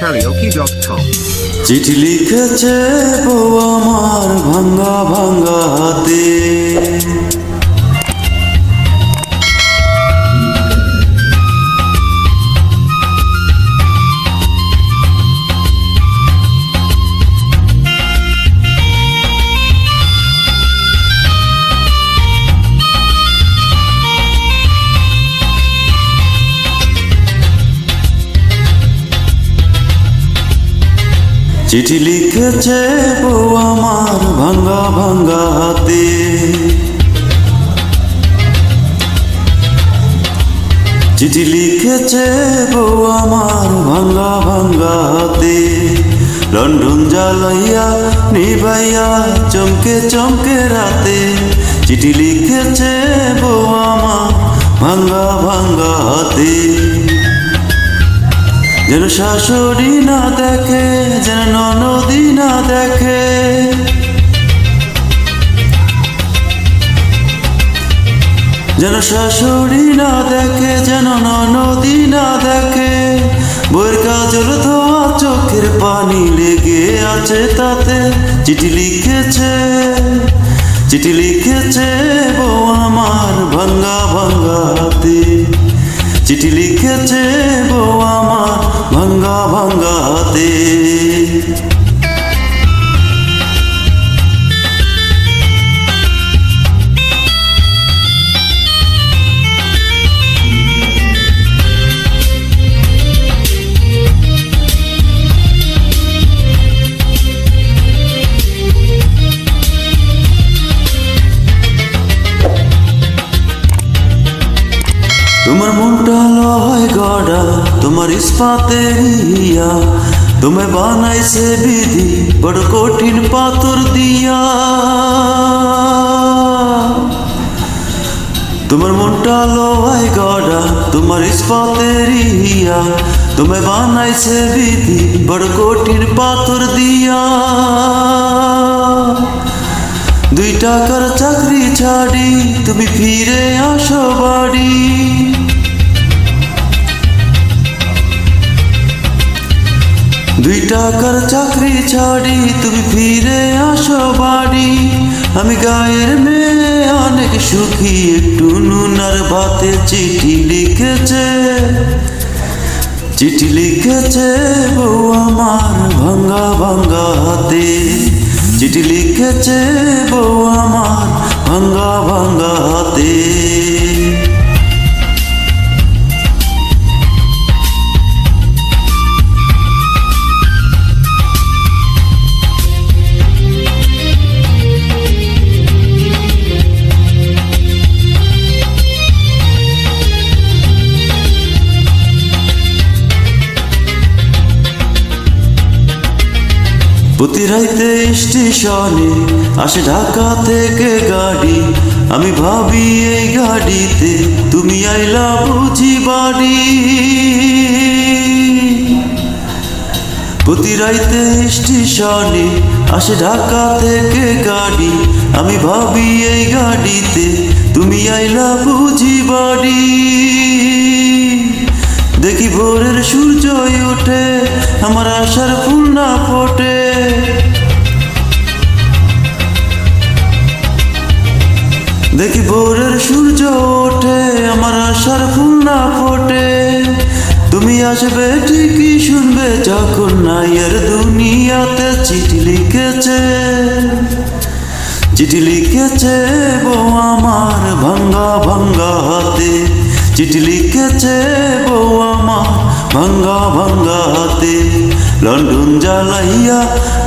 karaoke.com. চিঠি লিখেছে বউ আমার ভাঙ্গা ভাঙ্গা হাতে চিঠি লিখেছে বউ আমার ভাঙ্গা ভাঙ্গা হাতে। চিঠি লিখেছে বউ আমার ভাঙ্গা ভাঙ্গা হাতে। লন্ডন জ্বালাইয়া নিভাইয়া চমকে চমকে রাতে। চিঠি লিখেছে বউ আমার ভাঙ্গা ভাঙ্গা হাতে। যেন শাশুড়ি না দেখে, যেন ননদি না দেখে। যেন শাশুড়ি না দেখে, যেন ননদি না দেখে। বইয়ের কাজল ধোয়া চোখের পানি লেগে আছে তাতে। চিঠি লিখেছে চিঠি লিখেছে বউ আমার ভাঙ্গা ভাঙ্গা হাতে চিঠি লিখেছে বউ আমার ভাঙ্গা তোমার মনটা লয় গড়া তোমার ইস্পাতে ইয়া তুমি বানাইছে বিধি, বড় কঠিন পাথর দিয়া। তোমার মনটা লয় গড়া তোমার ইস্পাতে ইয়া তুমি বানাইছে বিধি, বড় কঠিন পাথর দিয়া। দুই টাকার চাকরি ছাড়ি, তুমি ফিরে আসো বাড়ি। টাকার চাকরি ছাড়ি, তুমি ফিরে আসো বাড়ি। আমি গায়ের মেয়ে, অনেক সুখী, একটু নুনার ভাতে চিঠি লিখেছে। চিঠি লিখেছে বউ আমার ভাঙ্গা ভাঙ্গা হাতে। চিঠি লিখেছে বউ আমার ভাঙ্গা ভাঙ্গা হাতে। প্রতি রাইতে স্টেশনে আসে ঢাকা থেকে গাড়ি। আমি ভাবি এই গাড়িতে তুমি আইলা বুঝি বাড়ি। প্রতি রাইতে স্টেশনে আসে ঢাকা থেকে গাড়ি। আমি ভাবি এই গাড়িতে তুমি আইলা বুঝি বাড়ি। দেখি ভোরের সূর্য ওঠে আমার আশার ফুল না ফোটে। দেখি ভোরের সূর্য ওঠে, আমার আশার ফুল না ফোটে। তুমি আসবে ঠিকই শুনবে, যখন নাইয়ের দুনিয়াতে চিঠি লিখেছে। চিঠি লিখেছে বউ আমার ভাঙ্গা ভাঙ্গা হাতে। চিঠি লিখেছে বউ আমার ভাঙ্গা ভাঙ্গা হাতে লন্ডন জ্বালাইয়া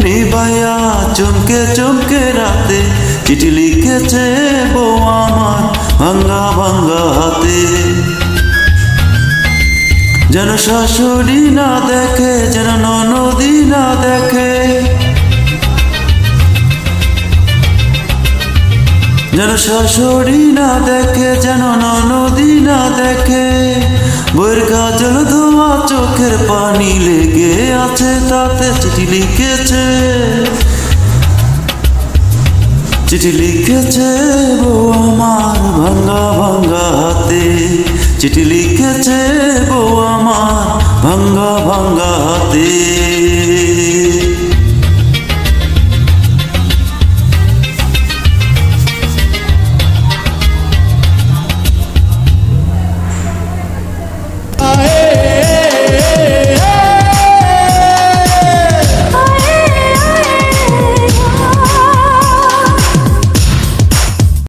নিবাইয়া চমকে চমকে রাতে চিঠি লিখেছে বউ আমার ভাঙ্গা ভাঙ্গা হাতে। যেন শাশুড়ি না দেখে, যেন ননদি না দেখে। যেন শাশুড়ি না দেখে, যেন ননদি না দেখে। বইয়ের কাজল ধোয়া চোখের পানি লেগে আছে, তাতে চিঠি লিখেছে। চিঠি লিখেছে বউ আমার ভাঙ্গা ভাঙ্গা হাতে। চিঠি লিখেছে বউ আমার ভাঙ্গা ভাঙ্গা হাতে।